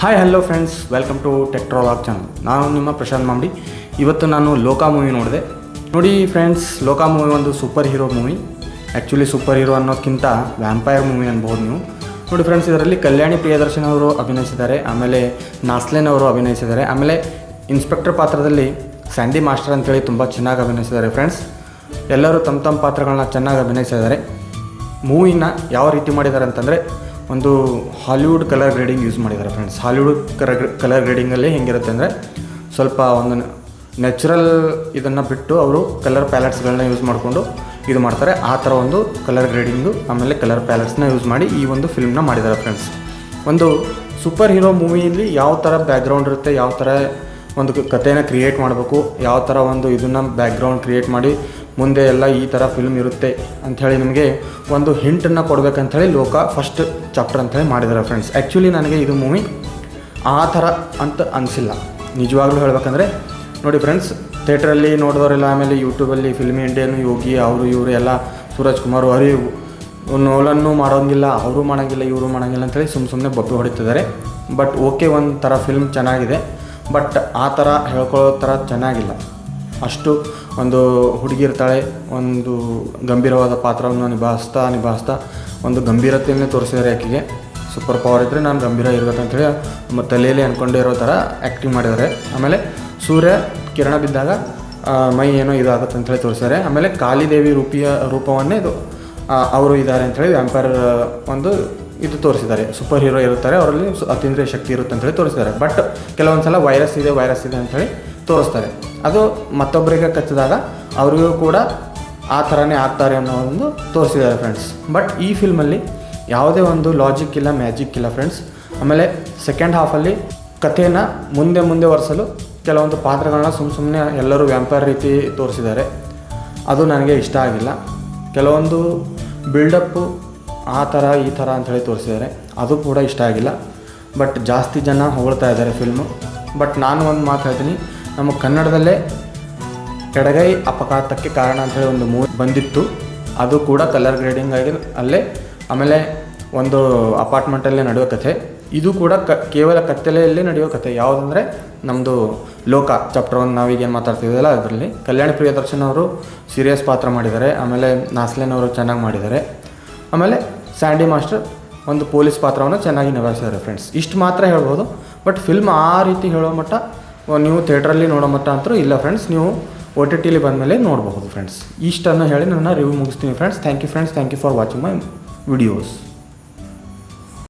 Hi hello friends welcome to Techtrolog channel ನಾನು ನಿಮ್ಮ ಪ್ರಶಾಂತ್ ಮಾಂಬಡಿ. ಇವತ್ತು ನಾನು ಲೋಕಾ ಮೂವಿ ನೋಡಿದೆ. ನೋಡಿ ಫ್ರೆಂಡ್ಸ್ ಲೋಕಾ ಮೂವಿ ಒಂದು super hero movie actually super hero ಅನ್ನೋದಕ್ಕಿಂತ ವ್ಯಾಂಪೈರ್ ಮೂವಿ ಅನ್ಬೋದು ನೀವು. ನೋಡಿ ಫ್ರೆಂಡ್ಸ್ ಇದರಲ್ಲಿ ಕಲ್ಯಾಣಿ ಪ್ರಿಯದರ್ಶನ್ ಅವರು ಅಭಿನಯಿಸಿದ್ದಾರೆ. ಆಮೇಲೆ ನಾಸ್ಲೇನ್ ಅವರು ಅಭಿನಯಿಸಿದ್ದಾರೆ. ಆಮೇಲೆ ಇನ್ಸ್ಪೆಕ್ಟರ್ ಪಾತ್ರದಲ್ಲಿ ಸ್ಯಾಂಡಿ ಮಾಸ್ಟರ್ ಅಂತೇಳಿ ತುಂಬ ಚೆನ್ನಾಗಿ ಅಭಿನಯಿಸಿದ್ದಾರೆ ಫ್ರೆಂಡ್ಸ್ ಎಲ್ಲರೂ ತಮ್ಮ ತಮ್ಮ ಪಾತ್ರಗಳನ್ನ ಚೆನ್ನಾಗಿ ಅಭಿನಯಿಸಿದ್ದಾರೆ ಮೂವಿನ ಯಾವ ರೀತಿ ಮಾಡಿದ್ದಾರೆ ಅಂತಂದರೆ ಒಂದು ಹಾಲಿವುಡ್ ಕಲರ್ ಗ್ರೇಡಿಂಗ್ ಯೂಸ್ ಮಾಡಿದ್ದಾರೆ ಫ್ರೆಂಡ್ಸ್. ಹಾಲಿವುಡ್ ಕಲರ್ ಕಲರ್ ಗ್ರೇಡಿಂಗಲ್ಲಿ ಹೆಂಗಿರುತ್ತೆ ಅಂದರೆ ಸ್ವಲ್ಪ ಒಂದು ನ್ಯಾಚುರಲ್ ಇದನ್ನು ಬಿಟ್ಟು ಅವರು ಕಲರ್ ಪ್ಯಾಲೆಟ್ಸ್ಗಳನ್ನ ಯೂಸ್ ಮಾಡಿಕೊಂಡು ಇದು ಮಾಡ್ತಾರೆ. ಆ ಥರ ಒಂದು ಕಲರ್ ಗ್ರೇಡಿಂಗು ಆಮೇಲೆ ಕಲರ್ ಪ್ಯಾಲೆಟ್ಸ್ನ ಯೂಸ್ ಮಾಡಿ ಈ ಒಂದು ಫಿಲ್ಮ್ನ ಮಾಡಿದ್ದಾರೆ ಫ್ರೆಂಡ್ಸ್. ಒಂದು ಸೂಪರ್ ಹೀರೋ ಮೂವಿಯಲ್ಲಿ ಯಾವ ಥರ ಬ್ಯಾಕ್ಗ್ರೌಂಡ್ ಇರುತ್ತೆ, ಯಾವ ಥರ ಒಂದು ಕಥೆನ ಕ್ರಿಯೇಟ್ ಮಾಡಬೇಕು, ಯಾವ ಥರ ಒಂದು ಇದನ್ನು ಬ್ಯಾಕ್ಗ್ರೌಂಡ್ ಕ್ರಿಯೇಟ್ ಮಾಡಿ ಮುಂದೆ ಎಲ್ಲ ಈ ಥರ ಫಿಲ್ಮ್ ಇರುತ್ತೆ ಅಂಥೇಳಿ ನಿಮಗೆ ಒಂದು ಹಿಂಟನ್ನು ಕೊಡಬೇಕಂಥೇಳಿ ಲೋಕ ಫಸ್ಟ್ ಚಾಪ್ಟರ್ ಅಂತೇಳಿ ಮಾಡಿದ್ದಾರೆ ಫ್ರೆಂಡ್ಸ್ ಆ್ಯಕ್ಚುಲಿ ನನಗೆ ಇದು ಮೂವಿ ಆ ಥರ ಅಂತ ಅನಿಸಿಲ್ಲ. ನಿಜವಾಗ್ಲೂ ಹೇಳಬೇಕಂದ್ರೆ, ನೋಡಿ ಫ್ರೆಂಡ್ಸ್ ಥಿಯೇಟ್ರಲ್ಲಿ ನೋಡಿದವರೆಲ್ಲ, ಆಮೇಲೆ ಯೂಟ್ಯೂಬಲ್ಲಿ ಫಿಲ್ಮ್ ಇಂಡಿಯನ್ ಯೋಗಿ ಅವರು, ಇವರು ಎಲ್ಲ, ಸೂರಜ್ ಕುಮಾರ್ ಅರಿವು ನೋಲನ್ನು ಮಾಡೋಂಗಿಲ್ಲ, ಅವರು ಮಾಡೋಂಗಿಲ್ಲ, ಇವರು ಮಾಡೋಂಗಿಲ್ಲ ಅಂತೇಳಿ ಸುಮ್ಮ ಸುಮ್ಮನೆ ಬಬ್ಬೆ ಹೊಡಿತಿದ್ದಾರೆ. ಬಟ್ ಓಕೆ ಒಂದು ಥರ ಫಿಲ್ಮ್ ಚೆನ್ನಾಗಿದೆ. ಬಟ್ ಆ ಥರ ಹೇಳ್ಕೊಳ್ಳೋ ಥರ ಚೆನ್ನಾಗಿಲ್ಲ. ಅಷ್ಟು ಒಂದು ಹುಡುಗಿ ಇರ್ತಾಳೆ, ಒಂದು ಗಂಭೀರವಾದ ಪಾತ್ರವನ್ನು ನಿಭಾಯಿಸ್ತಾ ನಿಭಾಯಿಸ್ತಾ ಒಂದು ಗಂಭೀರತೆಯನ್ನೇ ತೋರಿಸಿದ್ದಾರೆ ಆಕೆಗೆ. ಸೂಪರ್ ಪವರ್ ಇದ್ದರೆ ನಾನು ಗಂಭೀರ ಇರಬೇಕಂತೇಳಿ ನಮ್ಮ ತಲೆಯಲ್ಲಿ ಅಂದ್ಕೊಂಡೇ ಇರೋ ಥರ ಆ್ಯಕ್ಟಿಂಗ್ ಮಾಡಿದ್ದಾರೆ. ಆಮೇಲೆ ಸೂರ್ಯ ಕಿರಣ ಬಿದ್ದಾಗ ಮೈ ಏನೋ ಇದಾಗುತ್ತೆ ಅಂತೇಳಿ ತೋರಿಸಿದ್ದಾರೆ. ಆಮೇಲೆ ಕಾಳಿದೇವಿ ರೂಪಿಯ ರೂಪವನ್ನೇ ಇದು ಅವರು ಇದ್ದಾರೆ ಅಂಥೇಳಿ ವ್ಯಾಂಪೈರ್ ಒಂದು ಇದು ತೋರಿಸಿದ್ದಾರೆ. ಸೂಪರ್ ಹೀರೋ ಇರುತ್ತಾರೆ, ಅವರಲ್ಲಿ ಅತೀಂದ್ರಿಯ ಶಕ್ತಿ ಇರುತ್ತೆ ಅಂತೇಳಿ ತೋರಿಸಿದ್ದಾರೆ. ಬಟ್ ಕೆಲವೊಂದು ಸಲ ವೈರಸ್ ಇದೆ ವೈರಸ್ ಇದೆ ಅಂಥೇಳಿ ತೋರಿಸ್ತಾರೆ. ಅದು ಮತ್ತೊಬ್ಬರಿಗೆ ಕಚ್ಚಿದಾಗ ಅವರಿಗೂ ಕೂಡ ಆ ಥರನೇ ಆಗ್ತಾರೆ ಅನ್ನೋ ಒಂದು ತೋರಿಸಿದ್ದಾರೆ ಫ್ರೆಂಡ್ಸ್ ಬಟ್ ಈ ಫಿಲ್ಮಲ್ಲಿ ಯಾವುದೇ ಒಂದು ಲಾಜಿಕ್ ಇಲ್ಲ ಮ್ಯಾಜಿಕ್ ಇಲ್ಲ ಫ್ರೆಂಡ್ಸ್ ಆಮೇಲೆ ಸೆಕೆಂಡ್ ಹಾಫಲ್ಲಿ ಕಥೆನ ಮುಂದೆ ಮುಂದೆ ಒರೆಸಲು ಕೆಲವೊಂದು ಪಾತ್ರಗಳನ್ನ ಸುಮ್ಮ ಸುಮ್ಮನೆ ಎಲ್ಲರೂ ವ್ಯಾಂಪೈರ್ ರೀತಿ ತೋರಿಸಿದ್ದಾರೆ. ಅದು ನನಗೆ ಇಷ್ಟ ಆಗಿಲ್ಲ. ಕೆಲವೊಂದು ಬಿಲ್ಡಪ್ಪು ಆ ಥರ ಈ ಥರ ಅಂಥೇಳಿ ತೋರಿಸಿದ್ದಾರೆ. ಅದು ಕೂಡ ಇಷ್ಟ ಆಗಿಲ್ಲ. ಬಟ್ ಜಾಸ್ತಿ ಜನ ಹೊಗಳ್ತಾ ಇದ್ದಾರೆ ಫಿಲ್ಮು ಬಟ್ ನಾನು ಒಂದು ಮಾತು ಹೇಳ್ತೀನಿ. ನಮ್ಮ ಕನ್ನಡದಲ್ಲೇ ಎಡಗೈ ಅಪಘಾತಕ್ಕೆ ಕಾರಣ ಅಂತೇಳಿ ಒಂದು ಮೂವಿ ಬಂದಿತ್ತು. ಅದು ಕೂಡ ಕಲರ್ ಗ್ರೇಡಿಂಗ್ ಆಗಿ ಅಲ್ಲೇ ಆಮೇಲೆ ಒಂದು ಅಪಾರ್ಟ್ಮೆಂಟಲ್ಲೇ ನಡೆಯೋ ಕಥೆ. ಇದು ಕೂಡ ಕ, ಕೇವಲ ಕತ್ತಲೆಯಲ್ಲಿ ನಡೆಯೋ ಕಥೆ. ಯಾವುದಂದರೆ ನಮ್ಮದು ಲೋಕ ಚಾಪ್ಟರ್ ಒನ್ ನಾವೀಗೇನು ಮಾತಾಡ್ತಿದ್ದೀವಲ್ಲ ಅದರಲ್ಲಿ. ಕಲ್ಯಾಣ ಪ್ರಿಯದರ್ಶನ್ ಅವರು ಸೀರಿಯಸ್ ಪಾತ್ರ ಮಾಡಿದ್ದಾರೆ. ಆಮೇಲೆ ನಾಸ್ಲೇನ್ ಅವರು ಚೆನ್ನಾಗಿ ಮಾಡಿದ್ದಾರೆ. ಆಮೇಲೆ ಸ್ಯಾಂಡಿ ಮಾಸ್ಟರ್ ಒಂದು ಪೊಲೀಸ್ ಪಾತ್ರವನ್ನು ಚೆನ್ನಾಗಿ ನಿಭಾಯಿಸಿದ್ದಾರೆ ಫ್ರೆಂಡ್ಸ್ ಇಷ್ಟು ಮಾತ್ರ ಹೇಳ್ಬೋದು ಬಟ್ ಫಿಲ್ಮ್ ಆ ರೀತಿ ಹೇಳೋ ಮಟ್ಟ ನೀವು ಥಿಯೇಟ್ರಲ್ಲಿ ನೋಡೋ ಮಟ್ಟ ಅಂತೂ ಇಲ್ಲ ಫ್ರೆಂಡ್ಸ್ ನೀವು ಒ ಟಿ ಟಿಲಿ ಬಂದಮೇಲೆ ನೋಡಬಹುದು ಫ್ರೆಂಡ್ಸ್ ಇಷ್ಟನ್ನು ಹೇಳಿ ನನ್ನ ರಿವ್ಯೂ ಮುಗಿಸ್ತೀನಿ friends thank you friends thank you for watching my videos